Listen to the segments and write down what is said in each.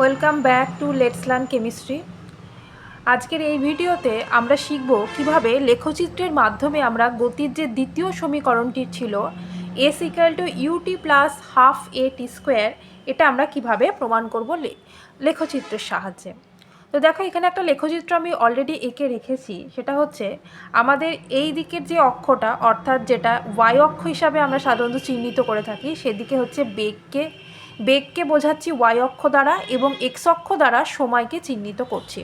Welcome back to let's learn chemistry. আজকের এই ভিডিওতে আমরা শিখব কীভাবে লেখচিত্রের মাধ্যমে আমরা গতির যে দ্বিতীয় সমীকরণটি ছিল S equal to UT plus half A T square এটা আমরা কীভাবে প্রমাণ করব লেখচিত্রের সাহায্যে। তো দেখো, এখানে একটা লেখচিত্র আমি অলরেডি এঁকে রেখেছি, সেটা হচ্ছে আমাদের এই দিকের যে অক্ষটা, অর্থাৎ যেটা ওয়াই অক্ষ হিসাবে আমরা সাধারণত চিহ্নিত করে থাকি, সেদিকে হচ্ছে বেগকে বেগকে বোঝাচ্ছি ওয়াই অক্ষ দ্বারা এবং এক্স অক্ষ দ্বারা সময়কে চিহ্নিত করছি।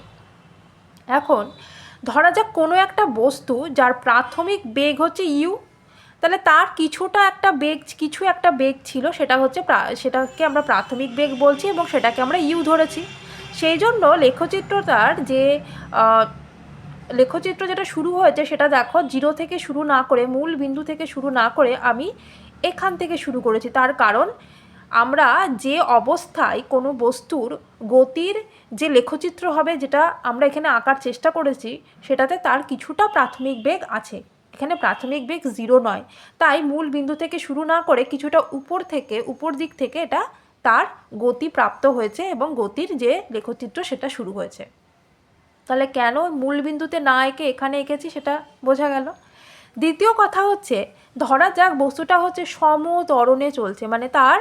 এখন ধরা যাক কোনো একটা বস্তু যার প্রাথমিক বেগ হচ্ছে ইউ, তাহলে তার কিছুটা একটা বেগ, কিছু একটা বেগ ছিল, সেটা হচ্ছে সেটাকে আমরা প্রাথমিক বেগ বলছি এবং সেটাকে আমরা ইউ ধরেছি। সেই জন্য লেখচিত্র তার যে লেখচিত্র যেটা শুরু হয়েছে সেটা দেখো, জিরো থেকে শুরু না করে, মূল বিন্দু থেকে শুরু না করে আমি এখান থেকে শুরু করেছি। তার কারণ আমরা যে অবস্থায় কোনো বস্তুর গতির যে লেখচিত্র হবে যেটা আমরা এখানে আঁকার চেষ্টা করেছি, সেটাতে তার কিছুটা প্রাথমিক বেগ আছে। এখানে প্রাথমিক বেগ জিরো নয়। তাই মূল বিন্দু থেকে শুরু না করে কিছুটা উপর থেকে, উপর দিক থেকে এটা তার গতি প্রাপ্ত হয়েছে এবং গতির যে লেখচিত্র সেটা শুরু হয়েছে। তাহলে কেন মূল বিন্দুতে না এঁকে এখানে এঁকেছি সেটা বোঝা গেল। দ্বিতীয় কথা হচ্ছে, ধরা যাক বস্তুটা হচ্ছে সম সমতরণে চলছে মানে তার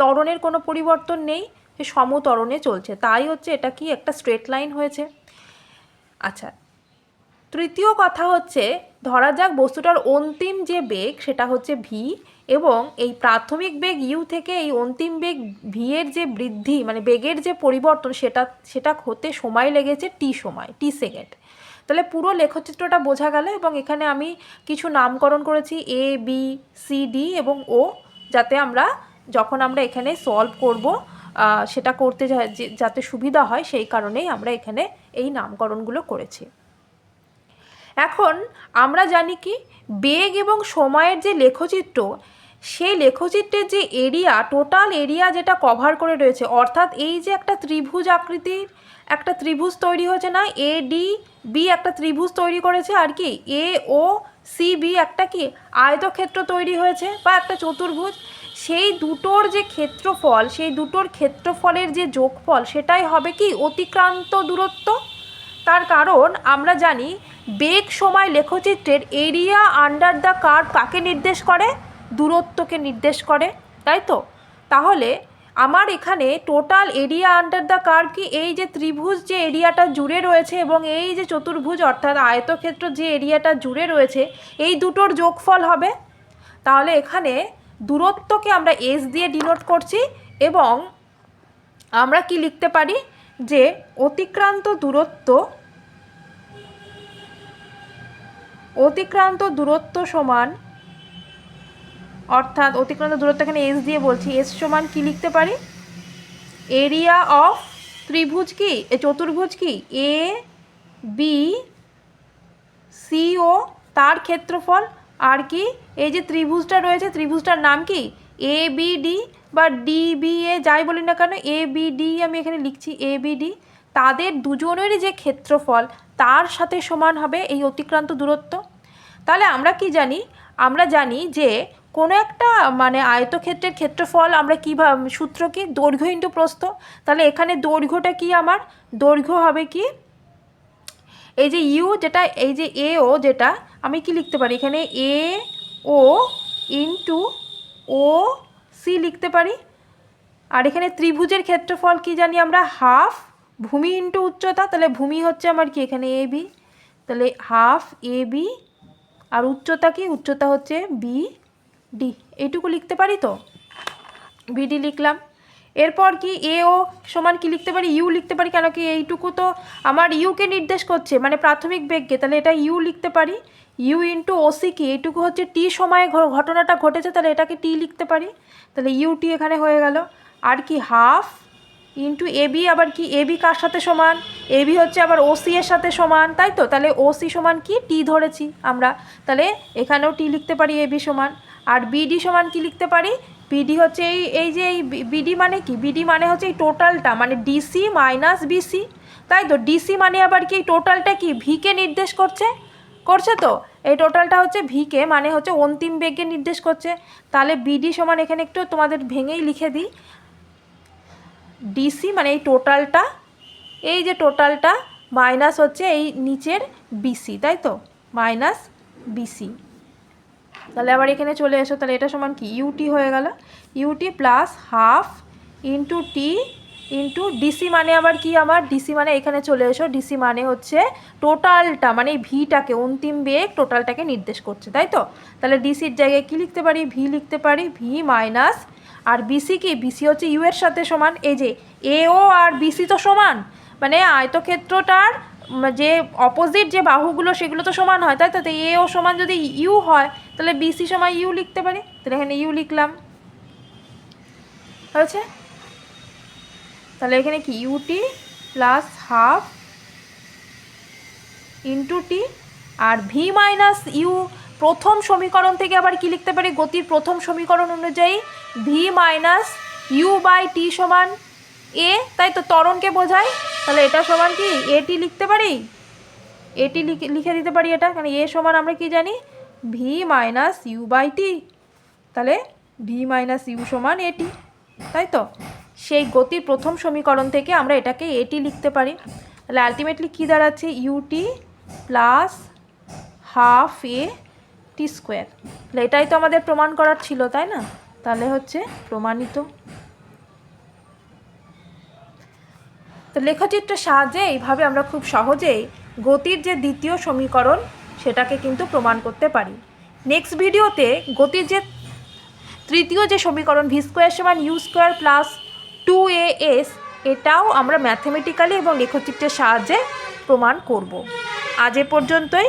ত্বরণের কোনো পরিবর্তন নেই, সে সমতরণে চলছে। তাই হচ্ছে এটা কি একটা স্ট্রেট লাইন হয়েছে। আচ্ছা তৃতীয় কথা হচ্ছে, ধরা যাক বস্তুটার অন্তিম যে বেগ, সেটা হচ্ছে ভি এবং এই প্রাথমিক বেগ ইউ থেকে এই অন্তিম বেগ ভি এর যে বৃদ্ধি মানে বেগের যে পরিবর্তন, সেটা সেটা হতে সময় লেগেছে টি সময় টি সেকেন্ড তাহলে পুরো লেখচিত্রটা বোঝা গেল এবং এখানে আমি কিছু নামকরণ করেছি এ বি সি ডি এবং ও যাতে আমরা যখন আমরা এখানে সলভ করব সেটা করতে যাতে সুবিধা হয় সেই কারণেই আমরা এখানে এই নামকরণগুলো করেছি। এখন আমরা জানি কি, বেগ এবং সময়ের যে লেখচিত্র, সেই লেখচিত্রের যে এরিয়া টোটাল এরিয়া যেটা কভার করে রয়েছে, অর্থাৎ এই যে একটা ত্রিভুজ আকৃতির একটা ত্রিভুজ তৈরি হয়েছে না এ ডি বি একটা ত্রিভুজ তৈরি করেছে, আর কি এ ও সি বি একটা কি, আয়তক্ষেত্র তৈরি হয়েছে, বা একটা চতুর্ভুজ সেই দুটোর যে ক্ষেত্রফল, সেই দুটোর ক্ষেত্রফলের যে যোগফল, সেটাই হবে কি অতিক্রান্ত দূরত্ব? তার কারণ আমরা জানি বেগ সময় লেখচিত্রের এরিয়া আন্ডার দ্য কার্ভ কাকে নির্দেশ করে? দূরত্বকে নির্দেশ করে, তাই তো? তাহলে আমার এখানে total area under the curve কি এই যে ত্রিভুজ যে এরিয়াটা জুড়ে রয়েছে এবং এই যে চতুর্ভুজ অর্থাৎ আয়তক্ষেত্র যে এরিয়াটা জুড়ে রয়েছে, এই দুটোর যোগফল হবে? তাহলে এখানে দূরত্বকে আমরা এস দিয়ে ডিনোট করছি এবং আমরা কি লিখতে পারি? যে অতিক্রান্ত দূরত্ব অতিক্রান্ত দূরত্ব সমান, অর্থাৎ অতিক্রান্ত দূরত্ব এখানে এস দিয়ে বলছি এস সমান কি লিখতে পারি? এরিয়া অফ ত্রিভুজ কি? চতুর্ভুজ কি? এ বি সি ও তার ক্ষেত্রফল আর কি? এই যে ত্রিভুজটা রয়েছে, ত্রিভুজটার নাম কি? এ বি ডি বা ডি বি এ যাই বলি না কেন এ বি ডি আমি এখানে লিখছি এ বি ডি তাদের দুজনেরই যে ক্ষেত্রফল, তার সাথে সমান হবে এই অতিক্রান্ত দূরত্ব। তাহলে আমরা কি জানি? আমরা জানি যে কোনো একটা মানে আয়তক্ষেত্রের ক্ষেত্রফল আমরা কীভাবে সূত্র কি? দৈর্ঘ্য ইন্টু প্রস্থ। তাহলে এখানে দৈর্ঘ্যটা কি আমার? দৈর্ঘ্য হবে কি? এই যে ইউ যেটা, এই যে এ ও যেটা, আমি কি লিখতে পারি? এখানে এ ও ইন্টু ও সি লিখতে পারি। আর এখানে ত্রিভুজের ক্ষেত্রফল কি জানি আমরা? হাফ, ভূমি ইন্টু উচ্চতা, তাহলে ভূমি হচ্ছে আমার কি? এখানে এ বি। তাহলে হাফ এ বি, আর উচ্চতা কি? উচ্চতা হচ্ছে বি ডি। এইটুকু লিখতে পারি তো? বিডি লিখলাম। এরপর কি এ, ও সমান কি লিখতে পারি? ইউ লিখতে পারি কেন কি? এইটুকু তো আমার ইউকে নির্দেশ করছে মানে প্রাথমিক বেগকে। তাহলে এটা ইউ লিখতে পারি। ইউ ইন্টু ওসি কি? এইটুকু হচ্ছে টি সময়ে ঘটনাটা ঘটেছে, তাহলে এটাকে টি লিখতে পারি? তাহলে ইউটি এখানে হয়ে গেল। আর কি হাফ ইন্টু এবি আবার কি এবি কার সাথে সমান? এবি হচ্ছে আবার ওসি এর সাথে সমান, তাই তো? তাহলে ওসি সমান কি? টি ধরেছি আমরা। তাহলে এখানেও টি লিখতে পারি এবি সমান। আর বিডি সমান কি লিখতে পারি? বিডি হচ্ছে এই এই যে এই বিডি মানে কি? বিডি মানে হচ্ছে এই টোটালটা মানে ডিসি মাইনাস বিসি তাই তো? ডিসি মানে আবার কি? এই টোটালটা কি? ভিকে নির্দেশ করছে? করছে তো? এই টোটালটা হচ্ছে ভিকে মানে হচ্ছে অন্তিম বেগকে নির্দেশ করছে। তাহলে বিডি সমান এখানে একটু তোমাদের ভেঙেই লিখে দিই। ডিসি মানে এই টোটালটা এই যে টোটালটা মাইনাস হচ্ছে এই নিচের বিসি তাই তো? মাইনাস বিসি তাহলে আবার এখানে চলে এসো, তাহলে এটা সমান কি? ইউটি হয়ে গেল। UT plus half into T into DC মানে আবার কি আমার? ডিসি মানে এখানে চলে এসো। ডিসি মানে হচ্ছে টোটালটা মানে ভিটাকে অন্তিম বেগ টোটালটাকে নির্দেশ করছে, তাই তো? তাহলে ডিসির জায়গায় কি লিখতে পারি? ভি লিখতে পারি ভি মাইনাস আর বিসি কি? বিসি হচ্ছে ইউ এর সাথে সমান, এই যে এও আর বিসি তো সমান। মানে আয়তক্ষেত্রটার যে অপোজিট যে বাহুগুলো, সেগুলো তো সমান হয়, তাই তো? তো এ ও সমান যদি ইউ হয়, তাহলে বিসি সমান ইউ লিখতে পারি? তাহলে এখানে ইউ লিখলাম। হয়েছে? তাহলে এখানে কি? UT plus half into T আর ভি মাইনাস ইউ প্রথম সমীকরণ থেকে আবার কি লিখতে পারি? গতির প্রথম সমীকরণ অনুযায়ী V minus U by T সমান এ তাই তো? তরণকে বোঝায় তাহলে এটা সমান কি? এটি লিখতে পারি? এটি লিখে দিতে পারি এটা? কারণ এ সমান আমরা কি জানি? V minus U by T তাহলে ভি মাইনাস ইউ সমান এটি তাই তো? সেই গতির প্রথম সমীকরণ থেকে আমরা এটাকে এটি লিখতে পারি। তাহলে আলটিমেটলি কী দাঁড়াচ্ছে? UT plus half A T square তাহলে এটাই তো আমাদের প্রমাণ করার ছিল, তাই না? তাহলে হচ্ছে প্রমাণিত। তো লেখচিত্রের সাহায্যে এইভাবে আমরা খুব সহজেই গতির যে দ্বিতীয় সমীকরণ, সেটাকে কিন্তু প্রমাণ করতে পারি। নেক্সট ভিডিওতে গতির যে তৃতীয় যে সমীকরণ ভি স্কোয়ার সমান U square plus two A S এটাও আমরা ম্যাথমেটিক্যালি এবং লেখচিত্রের সাহায্যে প্রমাণ করব। আজ এ পর্যন্তই।